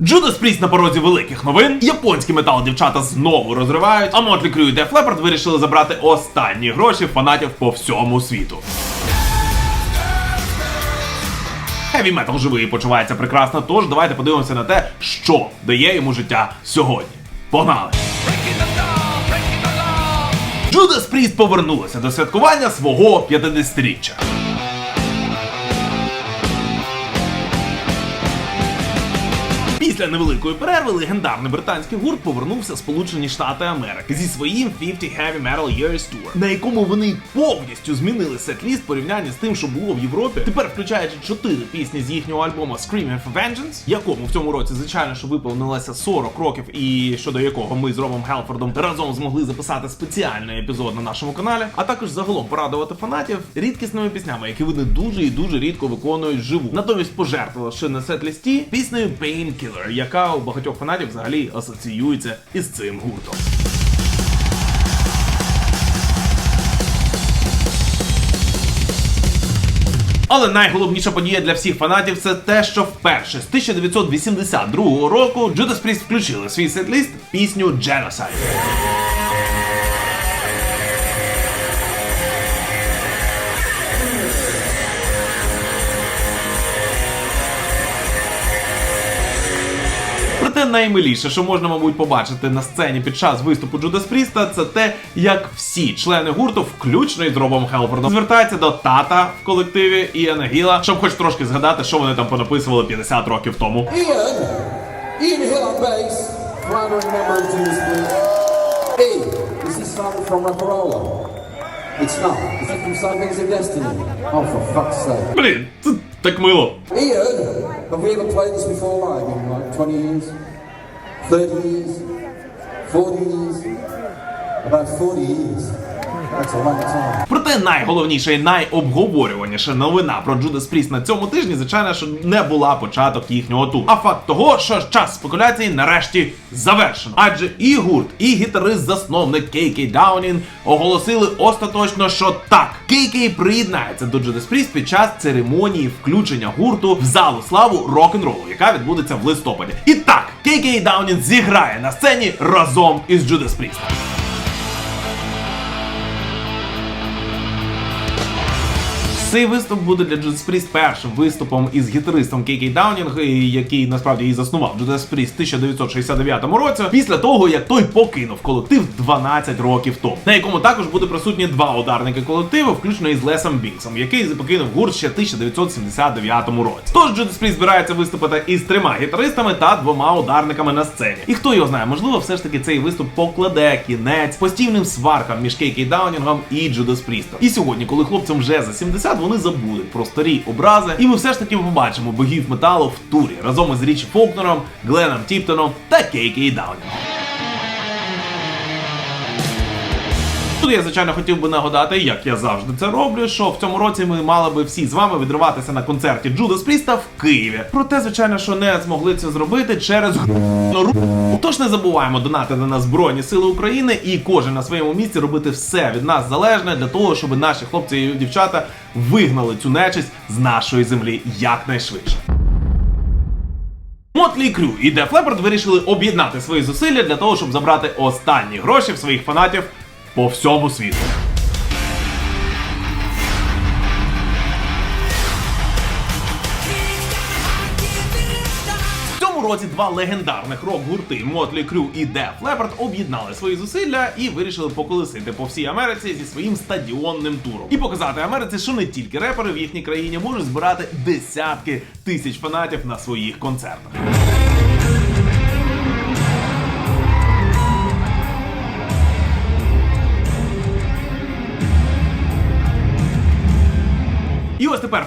Judas Priest на порозі великих новин. Японські метал дівчата знову розривають. А Motley Crue і Def Leppard вирішили забрати останні гроші фанатів по всьому світу. Хеві метал живий і почувається прекрасно, тож давайте подивимося на те, що дає йому життя сьогодні. Погнали! Judas Priest повернулися до святкування свого 50-річчя. Після невеликої перерви легендарний британський гурт повернувся в Сполучені Штати Америки зі своїм 50 Heavy Metal Years Tour, на якому вони повністю змінили сет-ліст в порівнянні з тим, що було в Європі. Тепер включаючи чотири пісні з їхнього альбому Screaming for Vengeance, якому в цьому році, звичайно, що виповнилося 40 років, і щодо якого ми з Ромом Хелфордом разом змогли записати спеціальний епізод на нашому каналі, а також загалом порадувати фанатів рідкісними піснями, які вони дуже і дуже рідко виконують вживу. Натомість пожертвувавши на сет-лісті піснею Painkiller, яка у багатьох фанатів взагалі асоціюється із цим гуртом. Але найголовніша подія для всіх фанатів це те, що вперше з 1982 року Judas Priest включили свій сет-ліст пісню Genocide. Проте наймиліше, що можна, мабуть, побачити на сцені під час виступу Джудас Пріста, це те, як всі члени гурту, включно із Робом Хелфордом, звертаються до тата в колективі Іана Гіла, щоб хоч трошки згадати, що вони там понаписували 50 років тому. Ian, Ian Hill on bass, founding member Judas Priest. Is this song from Rock'n'Rolla? It's not. Is it from Sundays of Destiny? Oh, for fuck's sake. Блін, це так мило. Ian, have we ever played this before live in like 20 years? Thirty years, forty years, about 40 years. Long time. Проте найголовніша і найобговорюваніша новина про Джудас Пріст на цьому тижні, звичайно, що не була початок їхнього туру. А факт того, що час спекуляцій нарешті завершено. Адже і гурт, і гітарист-засновник Кейкей Даунін оголосили остаточно, що так, Кейкей приєднається до Джудас Пріст під час церемонії включення гурту в залу славу рок-н-ролу, яка відбудеться в листопаді. І так, Кейкей Даунін зіграє на сцені разом із Джудас Пріст. Цей виступ буде для Judas Priest першим виступом із гітаристом Кейкей Даунінг, який насправді і заснував Judas Priest в 1969 році, після того як той покинув колектив 12 років тому, на якому також буде присутні два ударники колективу, включно із Лесом Бінксом, який покинув гурт ще в 1979 році. Тож Judas Priest збирається виступити із трьома гітаристами та двома ударниками на сцені. І хто його знає, можливо, все ж таки цей виступ покладе кінець постійним сваркам між Кейкей Даунінгом і Judas Priestom. І сьогодні, коли хлопцям вже за 70, вони забудуть про старі образи, і ми все ж таки побачимо богів металу в турі разом із Річі Фолкнером, Гленом Тіптоном та Кейкі Даунінгом. Тут я, звичайно, хотів би нагадати, як я завжди це роблю, що в цьому році ми мали би всі з вами відриватися на концерті Джудас Пріста в Києві. Проте, звичайно, що не змогли це зробити через. Тож не забуваємо донатити на Збройні Сили України і кожен на своєму місці робити все від нас залежне для того, щоб наші хлопці і дівчата вигнали цю нечисть з нашої землі якнайшвидше. Мотлі Крю і Def Leppard вирішили об'єднати свої зусилля для того, щоб забрати останні гроші в своїх фанатів по всьому світу. Році два легендарних рок-гурти Мотлі Крю і Def Leppard об'єднали свої зусилля і вирішили поколесити по всій Америці зі своїм стадіонним туром і показати Америці, що не тільки репери в їхній країні можуть збирати десятки тисяч фанатів на своїх концертах.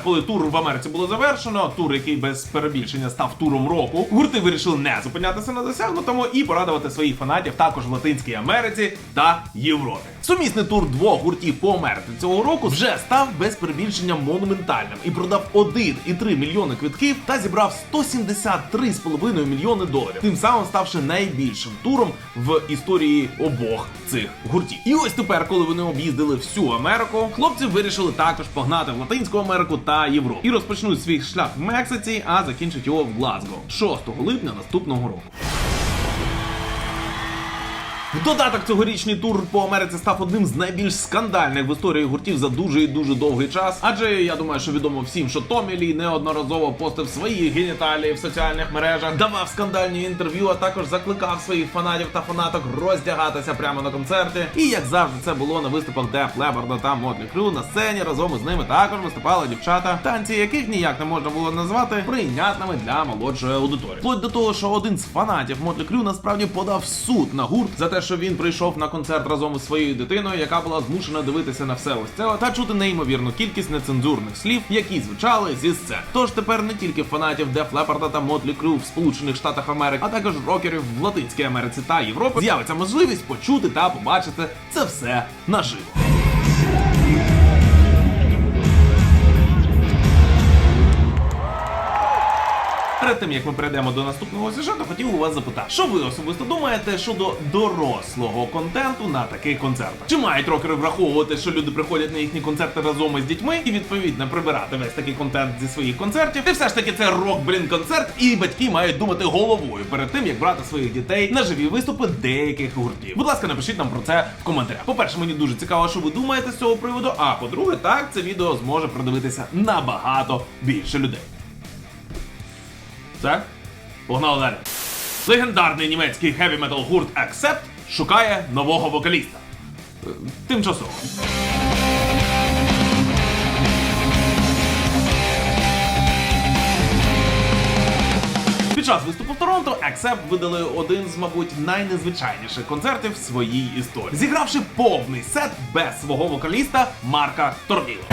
Коли тур в Америці було завершено, тур, який без перебільшення став туром року, гурти вирішили не зупинятися на досягнутому і порадувати своїх фанатів також в Латинській Америці та Європі. Сумісний тур двох гуртів по Америці цього року вже став без перебільшення монументальним і продав 1,3 мільйони квитків та зібрав 173,5 мільйони доларів, тим самим ставши найбільшим туром в історії обох цих гуртів. І ось тепер, коли вони об'їздили всю Америку, хлопці вирішили також погнати в Латинську Америку Америку та Європи. і розпочнуть свій шлях в Мексиці, а закінчать його в Глазго 6 липня наступного року. В додаток цьогорічний тур по Америці став одним з найбільш скандальних в історії гуртів за дуже і дуже довгий час. Адже я думаю, що відомо всім, що Томі Лі неодноразово постив свої геніталії в соціальних мережах, давав скандальні інтерв'ю, а також закликав своїх фанатів та фанаток роздягатися прямо на концерті. І як завжди, це було на виступах Def Leppard та Motley Crue. На сцені разом із ними також виступали дівчата, танці яких ніяк не можна було назвати прийнятними для молодшої аудиторії. Вплоть до того, що один з фанатів Motley Crue насправді подав суд на гурт за те, що він прийшов на концерт разом із своєю дитиною, яка була змушена дивитися на все ось це та чути неймовірну кількість нецензурних слів, які звучали зі сцен. Тож тепер не тільки фанатів Def Leppard та Motley Crue в Сполучених Штатах Америки, а також рокерів в Латинській Америці та Європі з'явиться можливість почути та побачити це все наживо. Перед тим як ми перейдемо до наступного сюжету, хотів у вас запитати, що ви особисто думаєте щодо дорослого контенту на таких концертах? Чи мають рокери враховувати, що люди приходять на їхні концерти разом із дітьми і відповідно прибирати весь такий контент зі своїх концертів? І все ж таки це рок, блін, концерт, і батьки мають думати головою перед тим, як брати своїх дітей на живі виступи деяких гуртів. Будь ласка, напишіть нам про це в коментарях. По-перше, мені дуже цікаво, що ви думаєте з цього приводу. А по-друге, так це відео зможе продивитися набагато більше людей. Все? Погнали далі. Легендарний німецький хеві метал гурт Accept шукає нового вокаліста. Е, Тимчасово. Під час виступу в Торонто Accept видали один з, мабуть, найнезвичайніших концертів в своїй історії, зігравши повний сет без свого вокаліста Марка Торніло.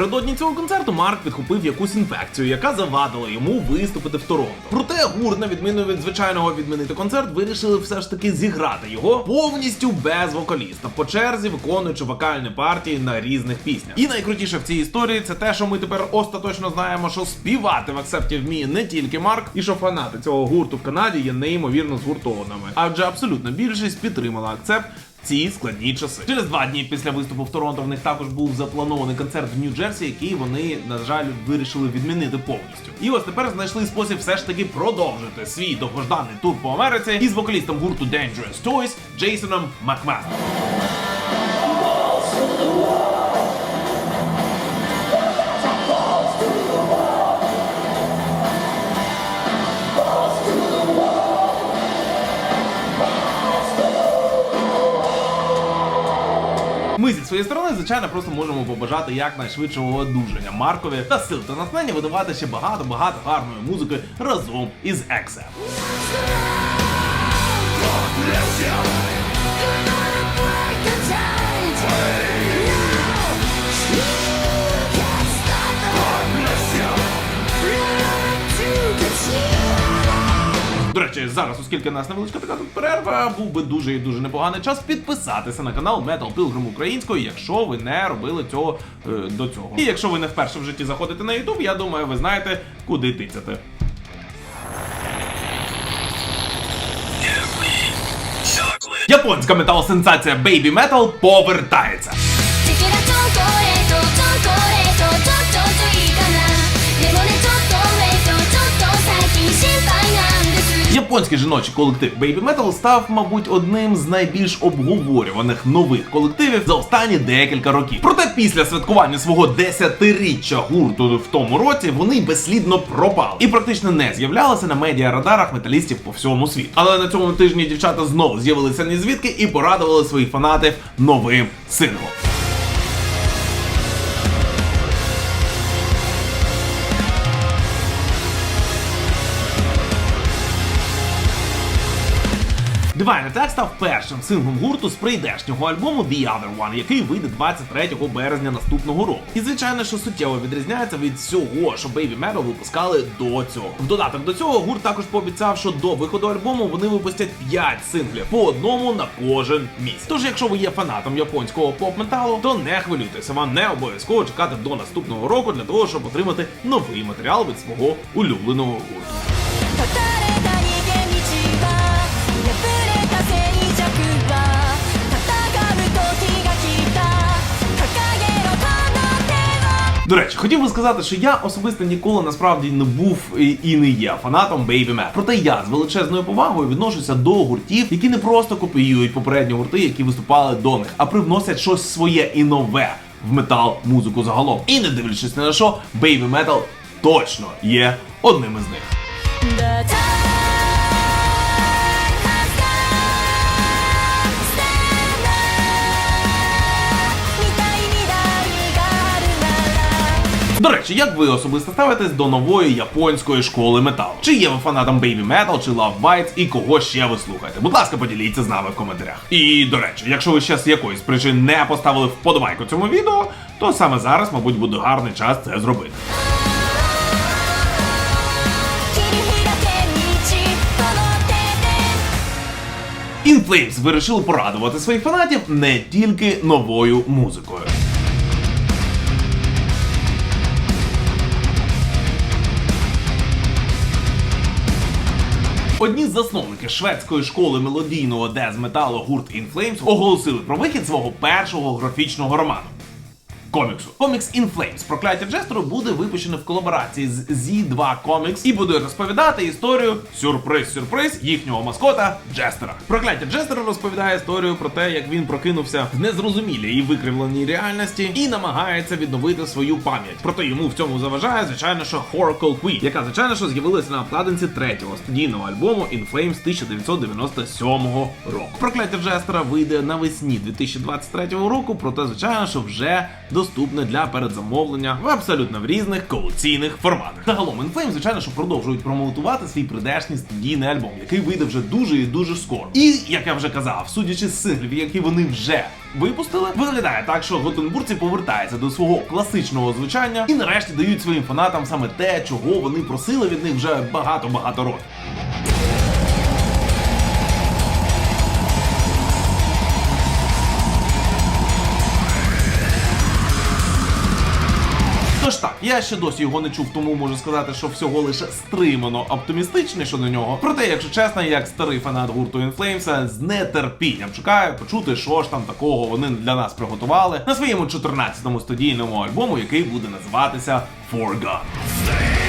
Напередодні цього концерту Марк підхопив якусь інфекцію, яка завадила йому виступити в Торонто. Проте гурт, на відміну від звичайного відмінити концерт, вирішили все ж таки зіграти його повністю без вокаліста, по черзі виконуючи вокальні партії на різних піснях. І найкрутіше в цій історії це те, що ми тепер остаточно знаємо, що співати в акцепті вміє не тільки Марк, і що фанати цього гурту в Канаді є неймовірно згуртованими. Адже абсолютна більшість підтримала акцепт ці складні часи. Через два дні після виступу в Торонто в них також був запланований концерт в Нью-Джерсі, який вони, на жаль, вирішили відмінити повністю. І ось тепер знайшли спосіб все ж таки продовжити свій довгожданий тур по Америці із вокалістом гурту Dangerous Toys Джейсоном Макмастоном. Своєї сторони, звичайно, просто можемо побажати якнайшвидшого одужання Маркові та сил та натхнення видавати ще багато-багато гарної музики разом із Ексе. До речі, зараз, оскільки нас невеличка така перерва, був би дуже і дуже непоганий час підписатися на канал Metal Pilgrim українською, якщо ви не робили цього е, до цього. І якщо ви не вперше в житті заходите на YouTube, я думаю, ви знаєте, куди тицяти. Японська метал-сенсація Baby Metal повертається. Японський жіночий колектив Baby Metal став, мабуть, одним з найбільш обговорюваних нових колективів за останні декілька років. Проте після святкування свого десятиріччя гурту в тому році вони безслідно пропали і практично не з'являлися на медіарадарах металістів по всьому світу. Але на цьому тижні дівчата знову з'явилися ні звідки і порадували своїх фанатів новим синглом. Divine Attack став першим синглом гурту з прийдешнього альбому The Other One, який вийде 23 березня наступного року. І звичайно, що суттєво відрізняється від всього, що Baby Metal випускали до цього. В додаток до цього гурт також пообіцяв, що до виходу альбому вони випустять 5 синглів по одному на кожен місяць. Тож, якщо ви є фанатом японського поп-металу, то не хвилюйтеся, вам не обов'язково чекати до наступного року для того, щоб отримати новий матеріал від свого улюбленого гурту. До речі, хотів би сказати, що я особисто ніколи насправді не був і, не є фанатом Baby Metal. Проте я з величезною повагою відношуся до гуртів, які не просто копіюють попередні гурти, які виступали до них, а привносять щось своє і нове в метал музику загалом. І не дивлячись на що, Baby Metal точно є одним із них.「До речі, як ви особисто ставитесь до нової японської школи метал? Чи є ви фанатом Baby Metal, чи Love Bites, і кого ще ви слухаєте? Будь ласка, поділіться з нами в коментарях. І до речі, якщо ви ще з якоїсь причин не поставили вподобайку цьому відео, то саме зараз, мабуть, буде гарний час це зробити. InFlames вирішили порадувати своїх фанатів не тільки новою музикою. Одні з засновників шведської школи мелодійного дез-металу гурт In Flames оголосили про вихід свого першого графічного роману. Коміксу. Комікс In Flames Прокляття Джестеру буде випущено в колаборації з Z2 Comics і буде розповідати історію сюрприз-сюрприз їхнього маскота Джестера. Прокляття Джестера розповідає історію про те, як він прокинувся в незрозумілій і викривленій реальності і намагається відновити свою пам'ять. Проте йому в цьому заважає, звичайно, що Horacle Queen, яка звичайно що з'явилася на обкладинці третього студійного альбому In Flames 1997 року. Прокляття Джестера вийде навесні 2023 року, проте звичайно, що вже доступне для передзамовлення в абсолютно в різних колекційних форматах. Загалом Flames, звичайно, що продовжують промоутувати свій придешній студійний альбом, який вийде вже дуже і дуже скоро. І як я вже казав, судячи з синглів, які вони вже випустили, виглядає так, що готенбурці повертаються до свого класичного звучання і нарешті дають своїм фанатам саме те, чого вони просили від них вже багато-багато років. Я ще досі його не чув, тому можу сказати, що всього лише стримано оптимістичний щодо нього. Проте, якщо чесно, як старий фанат гурту In Flames, з нетерпінням чекаю почути, що ж там такого вони для нас приготували на своєму 14-му студійному альбому, який буде називатися Forgone.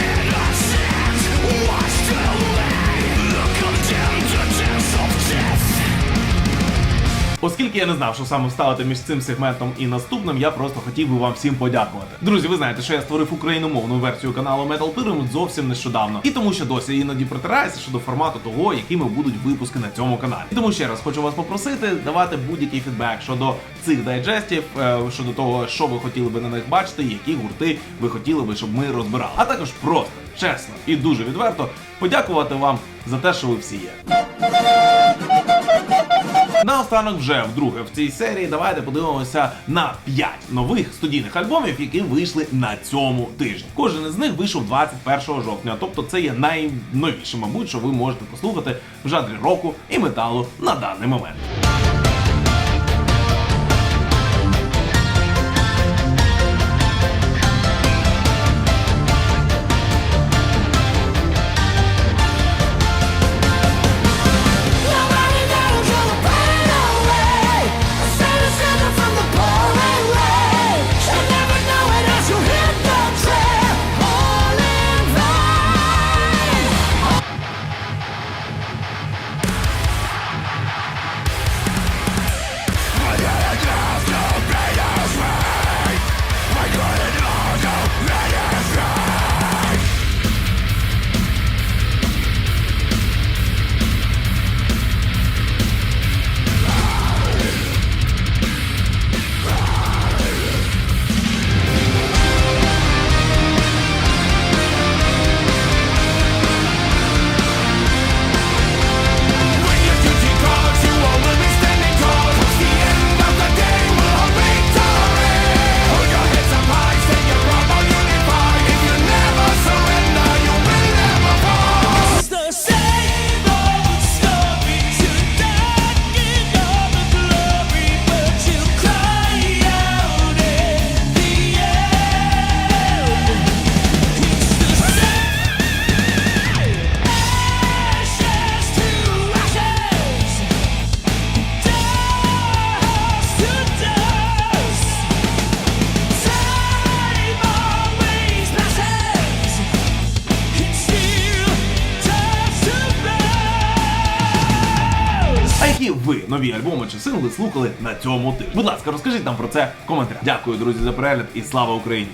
Оскільки я не знав, що саме вставити між цим сегментом і наступним, я просто хотів би вам всім подякувати. Друзі, ви знаєте, що я створив україномовну версію каналу Metal Pyramid зовсім нещодавно. І тому ще досі іноді притираюся щодо формату того, якими будуть випуски на цьому каналі. І тому ще раз хочу вас попросити давати будь-який фідбек щодо цих дайджестів, е, щодо того, що ви хотіли би на них бачити, які гурти ви хотіли би, щоб ми розбирали. А також просто чесно і дуже відверто подякувати вам за те, що ви всі є. Наостанок вже вдруге в цій серії давайте подивимося на 5 нових студійних альбомів, які вийшли на цьому тижні. Кожен із них вийшов 21 жовтня, тобто це є найновіше, мабуть, що ви можете послухати в жанрі року і металу на даний момент. Нові альбоми чи сингли слухали на цьому тижні. Будь ласка, розкажіть нам про це в коментарях. Дякую, друзі, за перегляд і слава Україні!